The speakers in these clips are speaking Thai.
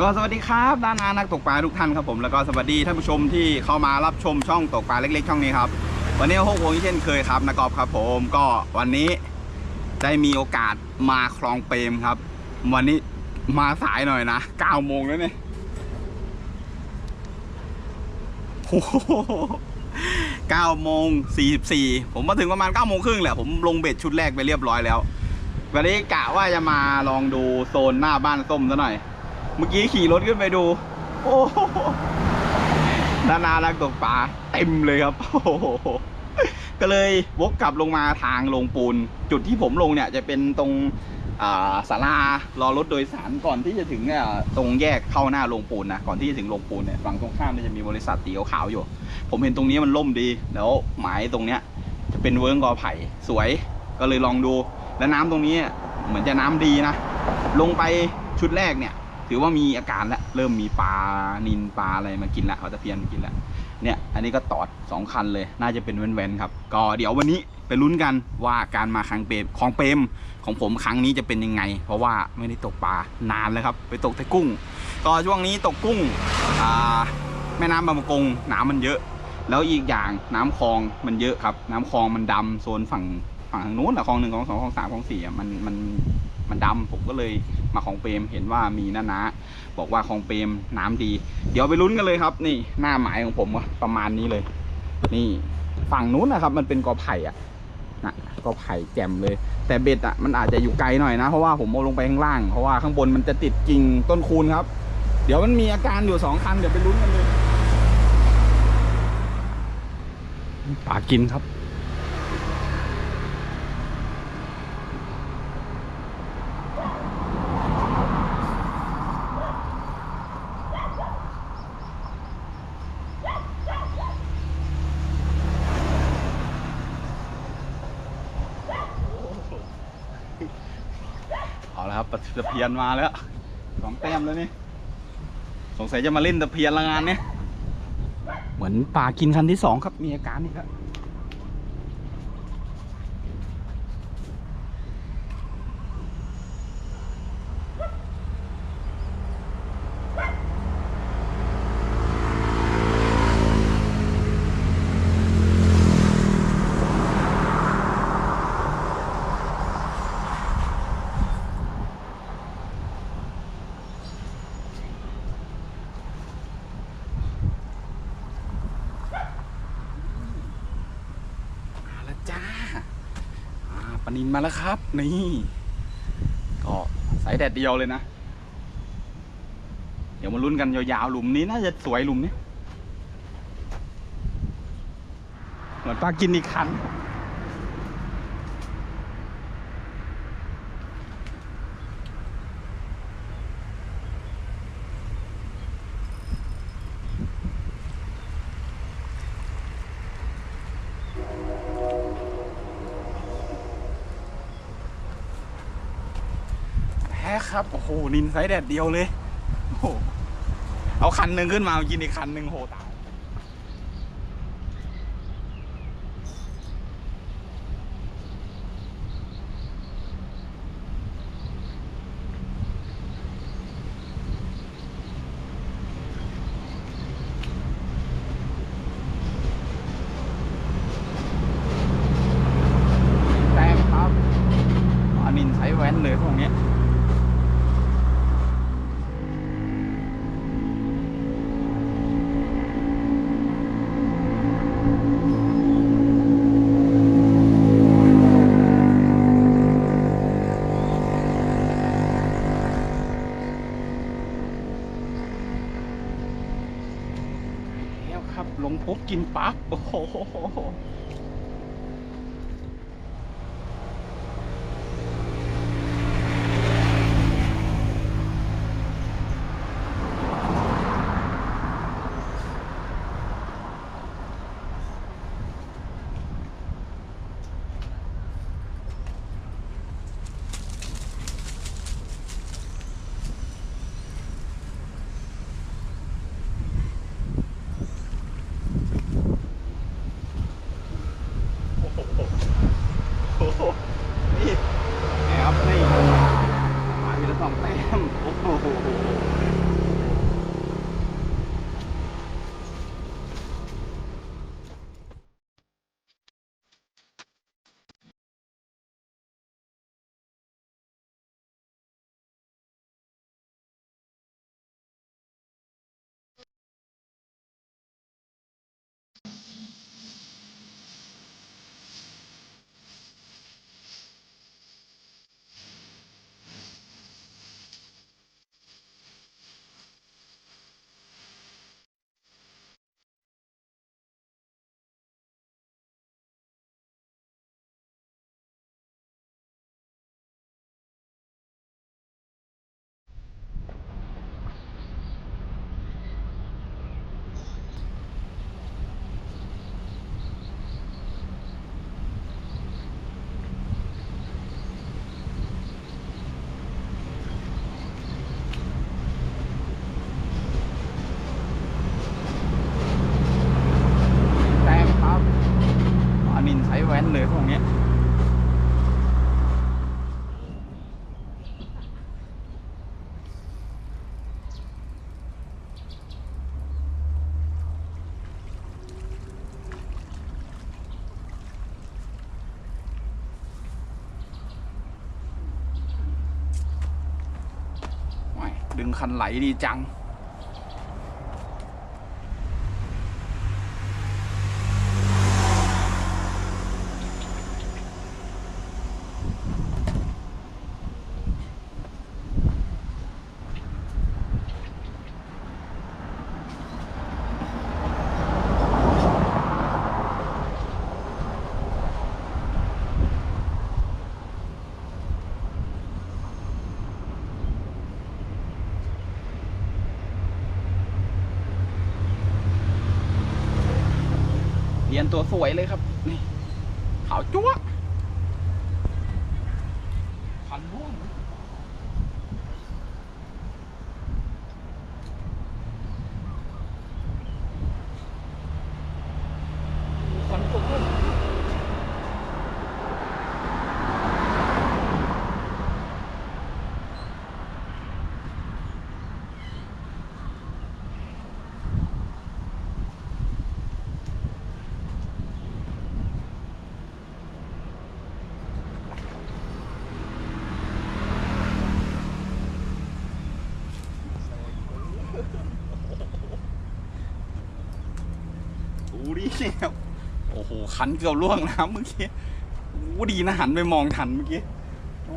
ก็สวัสดีครับด้านอานักตกปลาทุกท่านครับผมแล้วก็สวัสดีท่านผู้ชมที่เข้ามารับชมช่องตกปลาเล็กๆ ช่องนี้ครับวันนี้โฮกโฮงเช่นเคยครับนักกอล์ฟครับผมก็วันนี้ได้มีโอกาสมาคลองเปรมครับ วันนี้มาสายหน่อยนะ9โมงแล้วเนี่ยโอ้โห9โมง44 ผมมาถึงประมาณ9โมงครึ่งแหละผมลงเบ็ดชุดแรกไปเรียบร้อยแล้ว วันนี้กะว่าจะมาลองดูโซนหน้าบ้านส้มซะหน่อย เมื่อกี้ขี่รถขึ้นไปดู โอ้โหนานานักตกปลาเต็มเลยครับ โอ้โหก็เลยวกกลับลงมาทางลงปูน จุดที่ผมลงเนี่ยจะเป็นตรงอ่าศารอรถโดยสารก่อนที่จะถึงอ่าตรงแยกเข้าหน้าลงปูนนะก่อนที่จะถึงลงปูนเนี่ยฝั่งตรงข้ามจะมีบริษัทตีขาวอยู่ ผมเห็นตรงนี้มันล่มดีแล้วหมายตรงเนี้ยจะเป็นเวิร์กกอไผ่สวยก็เลยลองดู แล้วน้ำตรงนี้เหมือนจะน้ำดีนะ ลงไปชุดแรกเนี่ย ถือว่ามีอาการแล้วเริ่มมีปลานินปลาอะไรมากินแล้วเขาตะเพียนมากินแล้วเนี่ยอันนี้ก็ตอดสองคันเลย น่าจะเป็นแว่นๆครับ ก็เดี๋ยววันนี้ไปลุ้นกันว่าการมาครั้งเปรมของเปรมของผมครั้งนี้จะเป็นยังไง เพราะว่าไม่ได้ตกปลานานแล้วครับ ไปตกแต่กุ้ง ก็ช่วงนี้ตกกุ้งแม่น้ำบางประกงน้ำมันเยอะ แล้วอีกอย่างน้ำคลองมันเยอะครับ น้ำคลองมันดำโซนฝั่งฝั่งทางนู้นอะคลองหนึ่งคลองสองคลองสามคลองสี่อะมันมัน มันดำผมก็เลยมาคลองเปรมเห็นว่ามีน้านะบอกว่าคลองเปรมน้ำดี เดี๋ยวไปลุ้นกันเลยครับ นี่หน้าหมายของผมประมาณนี้เลย นี่ฝั่งนู้นนะครับ มันเป็นกอไผ่อะนะกอไผ่แจ่มเลย แต่เบ็ดอะมันอาจจะอยู่ไกลหน่อยนะ เพราะว่าผมเอาลงไปข้างล่าง เพราะว่าข้างบนมันจะติดกิ่งต้นคูณครับ เดี๋ยวมันมีอาการอยู่สองคันเดี๋ยวไปลุ้นกันเลยปลากินครับ แล้วครับตะเพียนมาแล้วสองแต้มแล้วนี่สงสัยจะมาเล่นตะเพียนละงานเนี่ยเหมือนปลากินคันที่สองครับมีอาการนี่ครับมาแล้วจ้าอ่าปลา นินมาแล้วครับ นี่ก็สายแดดเดียวเลยนะ เดี๋ยวมาลุ้นกันยาวๆ หลุมนี้น่าจะสวยหลุมนี้ เหมือนปลากินอีกคัน แพ้ครับ โอ้โห นินไซส์แดดเดียวเลยโอ้โหเอาคันหนึ่งขึ้นมากินอีกคันหนึ่งโหตายแต้มครับอันนินใช้แว้นเลยพวกนี้ยแล้วครับ ลง ปุ๊บกินปั๊บ ว้นเลยพวกนี้ดึงคันไหลดีจัง เรียนตัวสวยเลยครับ นี่ขาวจ้วะคันร่วงคันร่วง ดูดิเนี่ยโอ้โหคันเกือบล่วงนะเมื่อกี้โอ้ดีนะหันไปมองทันเมื่อกี้โอ้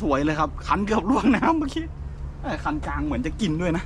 สวยๆเลยครับ ขันเกือบล่วงน้ำเมื่อกี้ขันกลางเหมือนจะกินด้วยนะ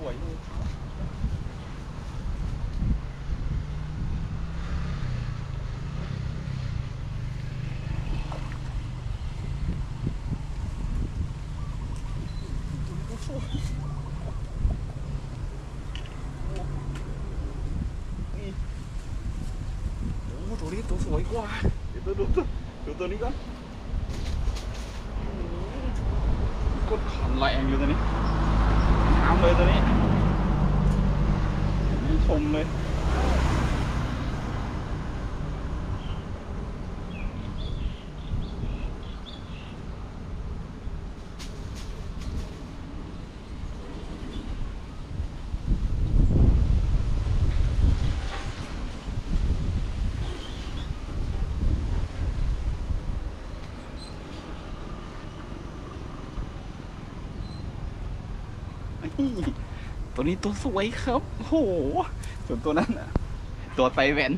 วสวยเลยโอ้ตัวนี้ตัวสวยกว่า เดี๋ยวดูดูดูดูตัวนี้ก่อนกดขันแรงอยู่ตัวนี้ น้ำเลยตัวนี้ชมเลย ตัวนี้ตัวสวยครับโหส่วนตัวนั้นอะตัวไซแวน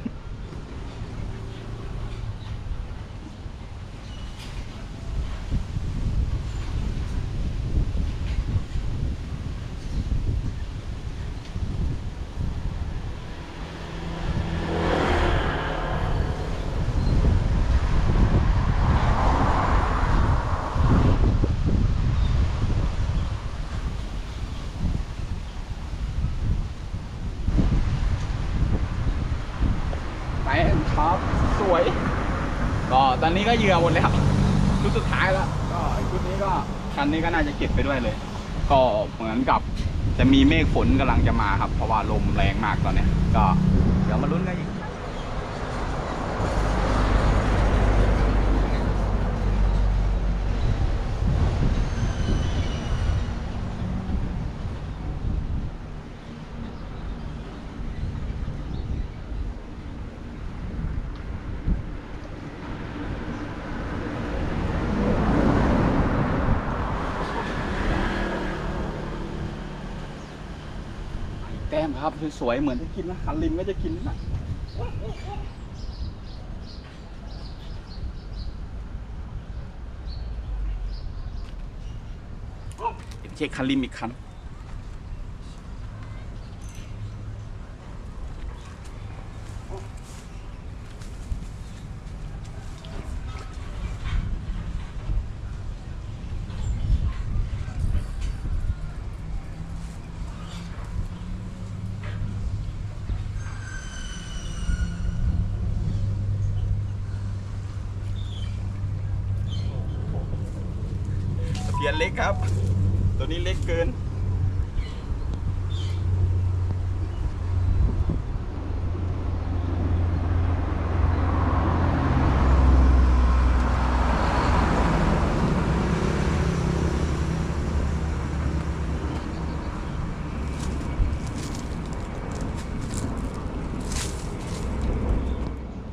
ไปครับ สวย ก็ ตอนนี้เหยื่อหมดแล้วชุดสุดท้ายแล้ว ก็ชุดนี้ก็คันนี้ก็น่าจะเก็บไปด้วยเลย ก็เหมือนกับจะมีเมฆฝนกำลังจะมาครับ เพราะว่าลมแรงมากตอนเนี้ยก็เดี๋ยวมาลุ้นกันอีก มครับสวยๆเหมือนจะกินนะคันริมก็จะกินนะเดี๋ยวเช็คคันริมอีกคัน เล็กครับ ตัวนี้เล็กเกิน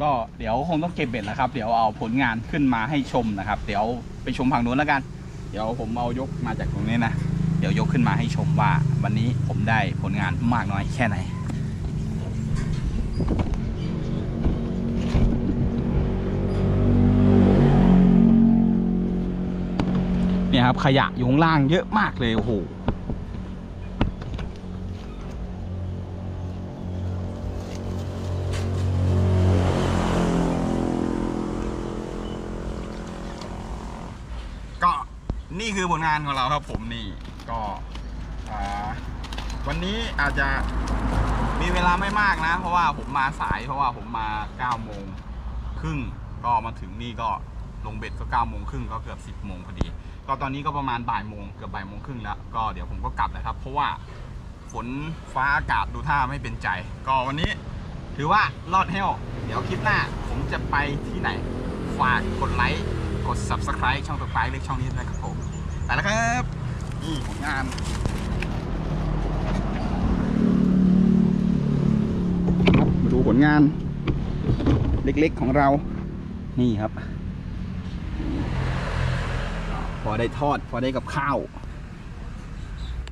ก็เดี๋ยวคงต้องเก็บเบ็ดแล้วครับ เดี๋ยวเอาผลงานขึ้นมาให้ชมนะครับ เดี๋ยวไปชมฝั่งนู้นแล้วกัน เดี๋ยวผมเอายกมาจากตรงนี้นะ เดี๋ยวยกขึ้นมาให้ชมว่าวันนี้ผมได้ผลงานมากน้อยแค่ไหนเนี่ยครับขยะอยู่ข้างล่างเยอะมากเลยโอ้โห นี่คือผลงานของเราครับผมนี่ก็วันนี้อาจจะมีเวลาไม่มากนะ เพราะว่าผมมาสายเพราะว่าผมมา9โมงครึ่งก็มาถึงนี่ก็ลงเบ็ดก็9โมงครึ่งก็เกือบ 10โมงพอดี ก็ตอนนี้ก็ประมาณบ่ายโมงเกือบบ่ายโมงครึ่งแล้วก็เดี๋ยวผมก็กลับนะครับ เพราะว่าฝนฟ้าอากาศดูท่าไม่เป็นใจ ก็วันนี้ถือว่ารอดเฮลเดี๋ยวคลิปหน้าผมจะไปที่ไหนฝากกดไลค์ กด subscribe ช่องตัวไปเล็กช่องนี้ด้วยครับผมไปแล้วครับนี่ผลงานมาดูผลงานเล็กๆของเรา นี่ครับ พอได้ทอด พอได้กับข้าว